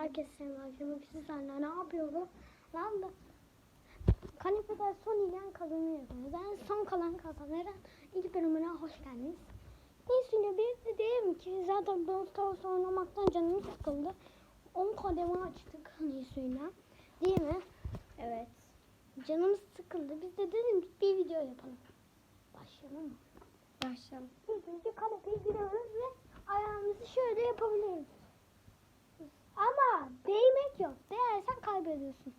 Herkes selam akşamı sizlerle ne yapıyorum? Lan da kanepede son inen kazanıyor. Ben son kalan kazanırım. İlk bölümüne hoş geldiniz. Neyse bir de diyelim ki zaten Brawl Stars oynamaktan canım sıkıldı. 10 kademe açtık Neysu'yla. Değil mi? Evet. Canımız sıkıldı. Biz de dedim bir video yapalım. Başlayalım mı? Başlayalım. İlk önce kanepeye giriyoruz ve ayağımızı şöyle yapabiliyoruz. Ama değmek yok. Değersen kaybediyorsun.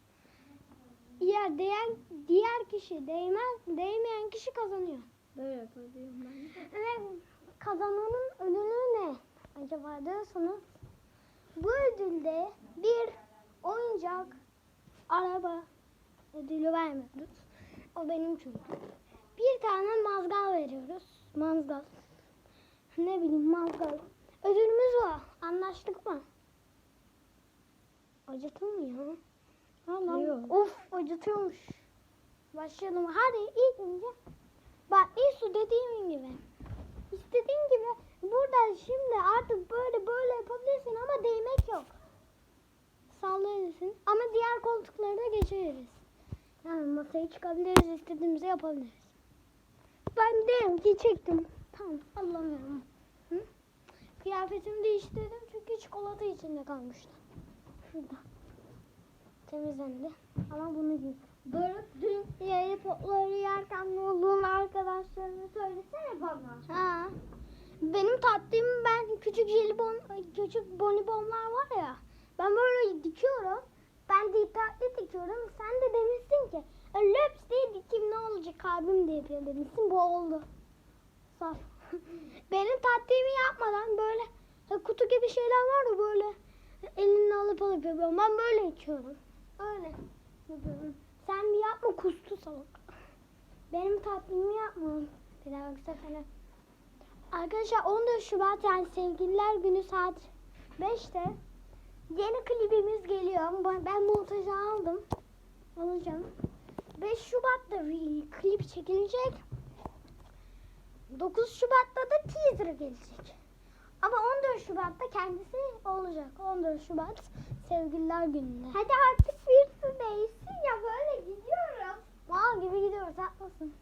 Eğer değen diğer kişi değmez, değmeyen kişi kazanıyor. Böyle yapabiliyorum ben de. Ve kazananın ödülü ne? Acaba diyorsanız bu ödülde bir oyuncak, araba ödülü vermiyoruz. O benim çünkü. Bir tane mazgal veriyoruz. Mazgal. Ne bileyim mazgal. Ödülümüz var. Anlaştık mı? Acıtılmıyor. Allah. Of acıtıyormuş. Başlayalım. Hadi ilk önce. Bak ilk su dediğim gibi. İstediğin gibi burada şimdi artık böyle böyle yapabilirsin ama değmek yok. Sallayabilirsin ama diğer koltukları da geçebiliriz. Yani masaya çıkabiliriz, istediğimizi yapabiliriz. Ben diyelim ki çektim. Tamam, anlamıyorum. Hı? Kıyafetimi değiştirdim çünkü çikolata içinde kalmıştı. Şurada. Temizlendi. Ama bunu giy. Doruk dün yayı potları yerken ne olduğunu arkadaşlarına söylesene bana. Ha. Benim tatlım ben küçük jelibon, küçük bonibonlar var ya. Ben böyle dikiyorum. Ben dikkatli dikiyorum. Sen de demişsin ki "E, löps diye dikim ne olacak abim de yapıyor demişsin. Bu oldu. Saf. Benim tatlimi yapmadan böyle e, kutu gibi şeyler var da böyle elinle alıp alıp yapıyorum. Ben böyle içiyorum. Öyle yapıyorum. Sen bir yapma kustu salak. Benim tatlımı yapma. Bir daha sefere. Arkadaşlar 14 Şubat yani sevgililer günü saat 5'te yeni klibimiz geliyor. Ben- montajı aldım. Alacağım. 5 Şubat'ta klip çekilecek. 9 Şubat'ta da teaser gelecek. Ama 14 Şubat'ta kendisi olacak. 14 Şubat sevgililer gününde. Hadi artık bir su değilsin ya böyle gidiyoruz. Mal gibi gidiyoruz haklısın.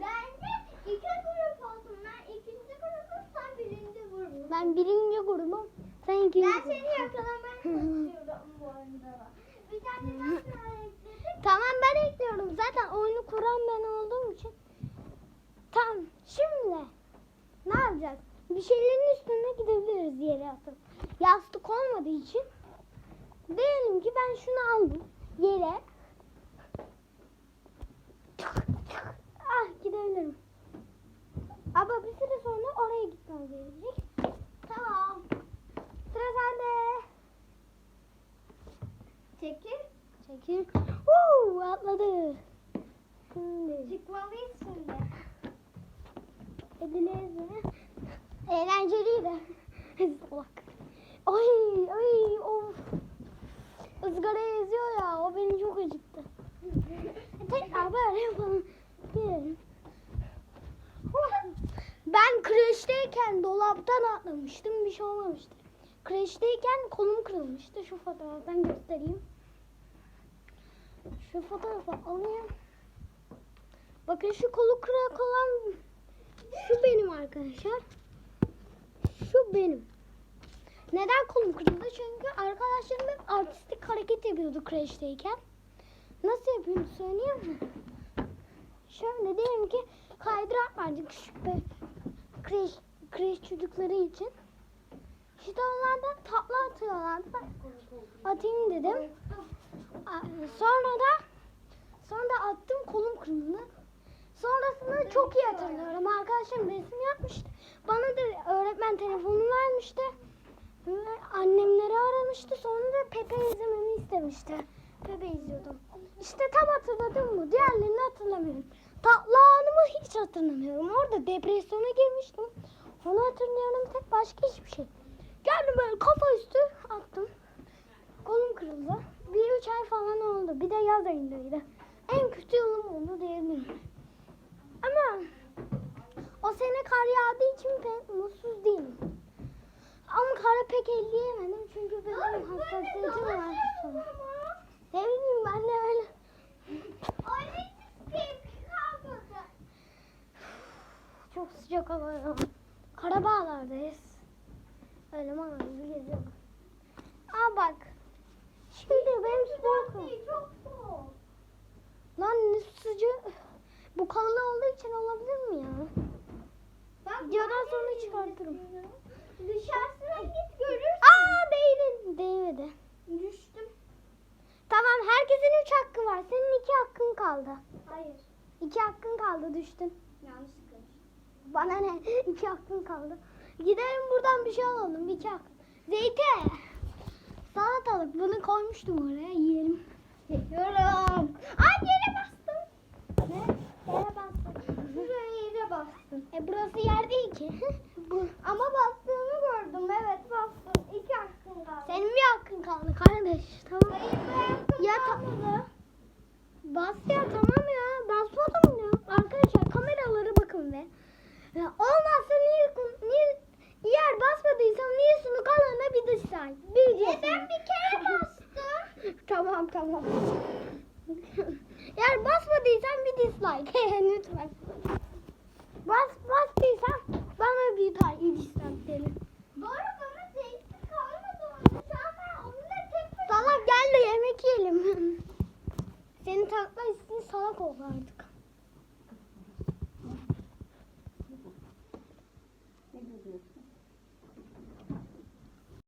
Bence iki grup olsun. Ben ikinci grubum sen birinci grubun. Ben birinci grubum. Sen ikinci Ben grubum. seni yakalamaya çalışıyorum bu oyunda. Bir tane daha. Tamam ben ekliyorum. Zaten oyunu kuran ben olduğum için. Tamam. Şimdi ne yapacağız? Bir şeylerin üstüne gidebiliriz yere atıp. Yastık olmadığı için. Diyelim ki ben şunu aldım. Yere. Salak. Ay ay of. Izgara eziyor ya o beni çok acıktı. Tekrar böyle yapalım. Ben kreşteyken dolaptan atlamıştım bir şey olmamıştı. Kreşteyken kolum kırılmıştı. Şu fotoğraftan göstereyim. Şu fotoğrafı alayım. Bakın şu kolu kırık olan şu benim arkadaşlar. Şu benim. Neden kolum kırıldı? Çünkü arkadaşlarım hep artistik hareket yapıyordu kreşteyken. Nasıl yapıyorum söyleyeyim mi? Şöyle diyelim ki kaydırak vardı küçük bir kreş, kreş çocukları için. İşte onlardan tatlı atıyorlardı. Atayım dedim. Sonra da sonra da attım kolum kırıldı. Sonrasında çok iyi hatırlıyorum. Arkadaşlarım resim yapmıştı. Bana da öğretmen telefonu vermişti. Annemleri aramıştı. Sonra da Pepe izlememi istemişti. Pepe izliyordum. İşte tam hatırladım bu. Diğerlerini hatırlamıyorum. Tatlı anımı hiç hatırlamıyorum. Orada depresyona girmiştim. Onu hatırlıyorum. Tek başka hiçbir şey. Geldim böyle kafa üstü attım. Kolum kırıldı. Bir üç ay falan oldu. Bir de yaz ayındaydı. En kötü yılım oldu diyebilirim. Ama o sene kar yağdığı için pek mutsuz değilim. Hassasiyeti var. Ne bileyim ben de öyle. Çok sıcak hava. Karabağlar'dayız. Öyle mavi geziyorum. Aa bak. Şimdi benim spor kal- Lan ne sıcak. Bu kalın olduğu için olabilir mi ya? Videodan sonra çıkartırım. Dışarısına git görürsün. Aa değdi. Değmedi. Düştüm. Tamam herkesin üç hakkı var. Senin iki hakkın kaldı. Hayır. İki hakkın kaldı düştün. Yanlışlıkla. Bana ne? İki hakkın kaldı. Gidelim buradan bir şey alalım. İki hak. Zeytin. Salatalık. Bunu koymuştum oraya. Yiyelim. Çekiyorum. Ay yere bastım. Ne? Yere bastım. Buraya yere bastım. E burası yer değil ki. Bu. Ama bastığımı gördüm. Evet bastım. İki hakkım kaldı. Senin bir hakkın kaldı kardeş. Tamam. Hayır ben Ya ta- Bas ya tamam ya. Basmadım ya. Arkadaşlar kameralara bakın be. Ya olmazsa niye, niye eğer basmadıysam niye sunu kanalına bir dislike. Bir Neden bir kere bastım? tamam tamam. Eğer basmadıysan bir dislike. Lütfen. Bas bastıysan bana bir tane dislike derim. Doğru bana zeytin kalmadı Salak gel de yemek yiyelim. Senin takla ismin salak oldu artık.